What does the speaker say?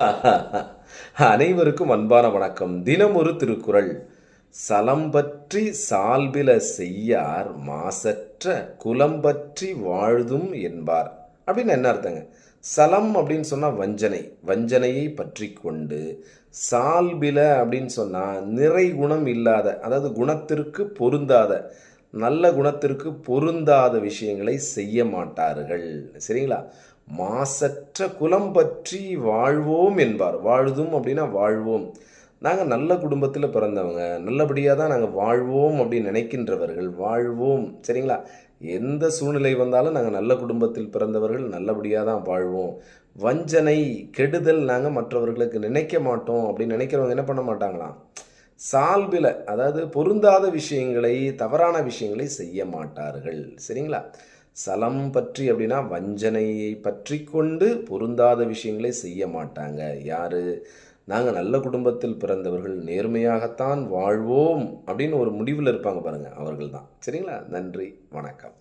அனைவருக்கும் அன்பான வணக்கம். தினம் ஒரு திருக்குறள். சலம் பற்றி சால்பில செய்யார் மாசற்ற குலம் பற்றி வாழ்தும் என்பார். அப்படின்னு என்ன அர்த்தங்க? சலம் அப்படின்னு சொன்னால் வஞ்சனை. வஞ்சனையை பற்றி கொண்டு சால்பில அப்படின்னு சொன்னால் நிறை குணம் இல்லாத அதாவது குணத்திற்கு பொருந்தாத நல்ல குணத்திற்கு பொருந்தாத விஷயங்களை செய்ய மாட்டார்கள். சரிங்களா? மாசற்ற குலம் பற்றி வாழ்வோம் என்பார். வாழ்தும் அப்படின்னா வாழ்வோம் நாங்கள் நல்ல குடும்பத்தில் பிறந்தவங்க. நல்லபடியாக தான் நாங்கள் வாழ்வோம் அப்படின்னு நினைக்கின்றவர்கள். வாழ்வோம் சரிங்களா? எந்த சூழ்நிலை வந்தாலும் நாங்கள் நல்ல குடும்பத்தில் பிறந்தவர்கள். நல்லபடியாக தான் வாழ்வோம். வஞ்சனை கெடுதல் நாங்கள் மற்றவர்களுக்கு நினைக்க மாட்டோம் அப்படின்னு நினைக்கிறவங்க என்ன பண்ண மாட்டாங்களாம்? சால்பில் அதாவது பொருந்தாத விஷயங்களை தவறான விஷயங்களை செய்ய மாட்டார்கள். சரிங்களா? சலம் பற்றி அப்படின்னா வஞ்சனையை பற்றி கொண்டு பொருந்தாத விஷயங்களை செய்ய மாட்டாங்க. யாரு? நாங்கள் நல்ல குடும்பத்தில் பிறந்தவர்கள் நேர்மையாகத்தான் வாழ்வோம் அப்படின்னு ஒரு முடிவில் இருப்பாங்க பாருங்கள் அவர்கள் தான் சரிங்களா? நன்றி வணக்கம்.